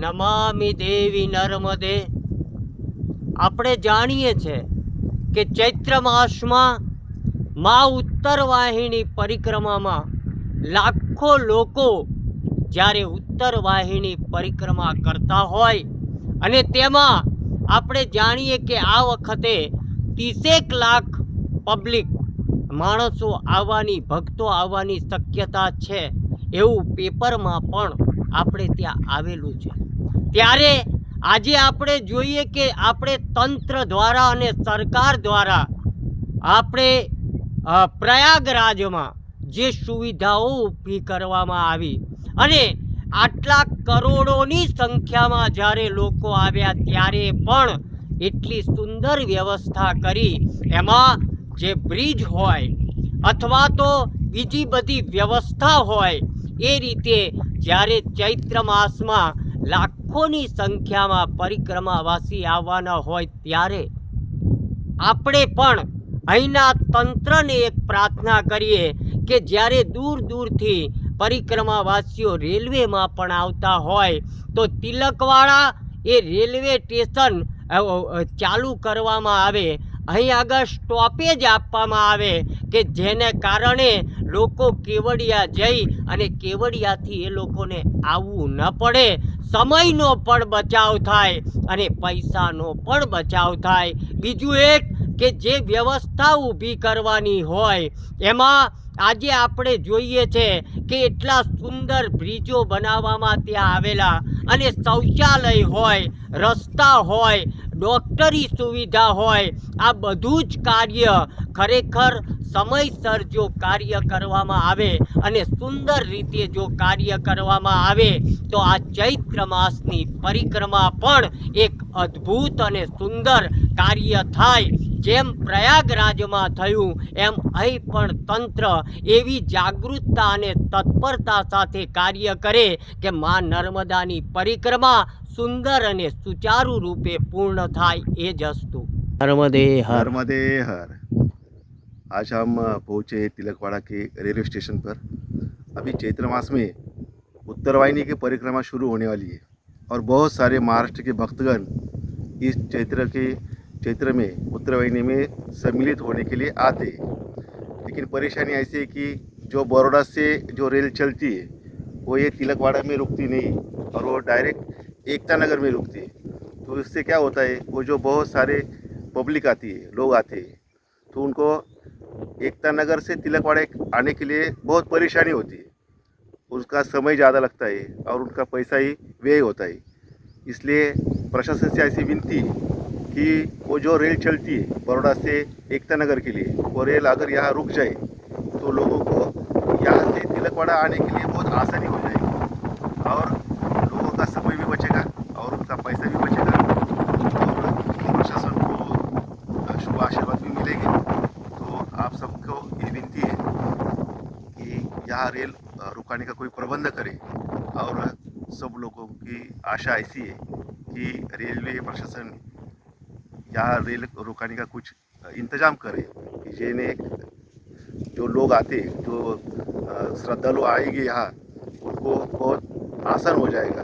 નમામિ દેવી નર્મદે. આપણે જાણીએ છે કે ચૈત્ર માસમાં મા ઉત્તર વાહિની પરિક્રમામાં લાખો લોકો જ્યારે ઉત્તર વાહિની પરિક્રમા કરતા હોય અને તેમાં આપણે જાણીએ કે આ વખતે ત્રીસેક લાખ પબ્લિક માણસો આવવાની, ભક્તો આવવાની શક્યતા છે એવું પેપરમાં પણ આપણે ત્યાં આવેલું છે. ત્યારે આજે આપણે જોઈએ કે આપણે તંત્ર દ્વારા અને સરકાર દ્વારા આપણે પ્રયાગરાજમાં જે સુવિધાઓ ઊભી કરવામાં આવી અને આટલા કરોડોની સંખ્યામાં જ્યારે લોકો આવ્યા ત્યારે પણ એટલી સુંદર વ્યવસ્થા કરી. એમાં જે બ્રિજ હોય અથવા તો બીજી બધી વ્યવસ્થા હોય એ રીતે જ્યારે ચૈત્ર માસમાં લાખોની સંખ્યામાં પરિક્રમાવાસી આવવાના હોય ત્યારે આપણે પણ અહીંના તંત્રને એક પ્રાર્થના કરીએ કે જ્યારે દૂર દૂરથી પરિક્રમાવાસીઓ રેલવેમાં પણ આવતા હોય, તો તિલકવાળા એ રેલવે સ્ટેશન ચાલુ કરવામાં આવે. અહીં આગળ સ્ટોપેજ આપવામાં આવે કે જેને કારણે લોકો કેવડિયા જઈ અને કેવડિયાથી એ લોકોને આવવું ન પડે. સમયનો પણ બચાવ થાય અને પૈસાનો પણ બચાવ થાય. બીજું એક કે જે વ્યવસ્થા ઊભી કરવાની હોય, એમાં આજે આપણે જોઈએ છે કે એટલા સુંદર બ્રિજો બનાવવામાં ત્યાં આવેલા અને શૌચાલય હોય, રસ્તા હોય, ડૉક્ટરી સુવિધા હોય, આ બધું જ કાર્ય ખરેખર સમયસર જો કાર્ય કરવામાં આવે અને સુંદર રીતે જો કાર્ય કરવામાં આવે તો આ ચૈત્ર માસની પરિક્રમા પણ એક અદ્ભુત અને સુંદર કાર્ય થાય. જેમ પ્રયાગરાજમાં થયું એમ અહીં પણ તંત્ર એવી જાગૃતતા અને તત્પરતા સાથે કાર્ય કરે કે મા નર્મદાની પરિક્રમા સુંદર અને સુચારુ રૂપે પૂર્ણ થાય એ જ હસ્તુ નર્મદે હર. નર્મદે હર. आज हम पहुँचे तिलकवाड़ा के रेलवे स्टेशन पर। अभी चैत्र मास में उत्तरवाहिनी की परिक्रमा शुरू होने वाली है और बहुत सारे महाराष्ट्र के भक्तगण इस चैत्र के, चैत्र में, उत्तरवाहिनी में सम्मिलित होने के लिए आते हैं। लेकिन परेशानी ऐसी है कि जो बड़ौदा से जो रेल चलती है, वो ये तिलकवाड़ा में रुकती नहीं और वो डायरेक्ट एकता नगर में रुकती है। तो इससे क्या होता है, वो जो बहुत सारे पब्लिक आती है, लोग आते हैं तो उनको एकता नगर से तिलकवाड़ा आने के लिए बहुत परेशानी होती है। उसका समय ज़्यादा लगता है और उनका पैसा ही व्यय होता है। इसलिए प्रशासन से ऐसी विनती है कि वो जो रेल चलती है बड़ौदा से एकता नगर के लिए वो रेल अगर यहाँ रुक जाए तो लोगों को यहाँ से तिलकवाड़ा आने के लिए बहुत आसानी हो जाएगी। और यहाँ रेल रुकाने का कोई प्रबंध करे और सब लोगों की आशा ऐसी है कि रेलवे प्रशासन यहाँ रेल रुकाने का कुछ इंतज़ाम करे जिन्हें जो लोग आते जो श्रद्धालु आएँगे यहाँ उनको बहुत आसान हो जाएगा।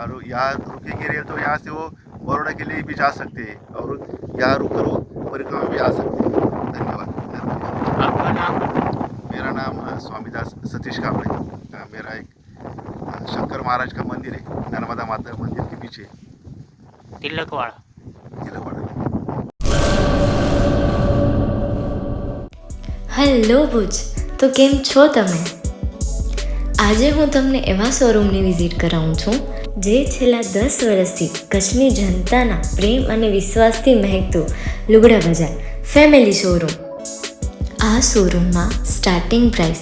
और यहाँ रुकेगी रेल तो यहाँ से वो बड़ोड़ा के लिए भी जा सकते हैं और यहाँ रुक कर वो परिक्रमा भी आ सकते हैं। धन्यवाद। आपका नाम? मेरा नाम स्वामीदास सतीश कांबळे अ, मेरा एक अ, शंकर महाराज का मंदिर है नर्मदा माता मंदिर के पीछे તિલકવાળા तिलकवाड़ा હેલો ભુજ તો કેમ છો તમે આજે હું તમને એવા શોરૂમની વિઝિટ કરાવું છું જે છેલ્લા દસ વર્ષથી કચ્છની જનતાના પ્રેમ અને વિશ્વાસથી મહેકતું લુગડા બજાર ફેમિલી શોરૂમ આ શોરૂમમાં સ્ટાર્ટિંગ પ્રાઇસ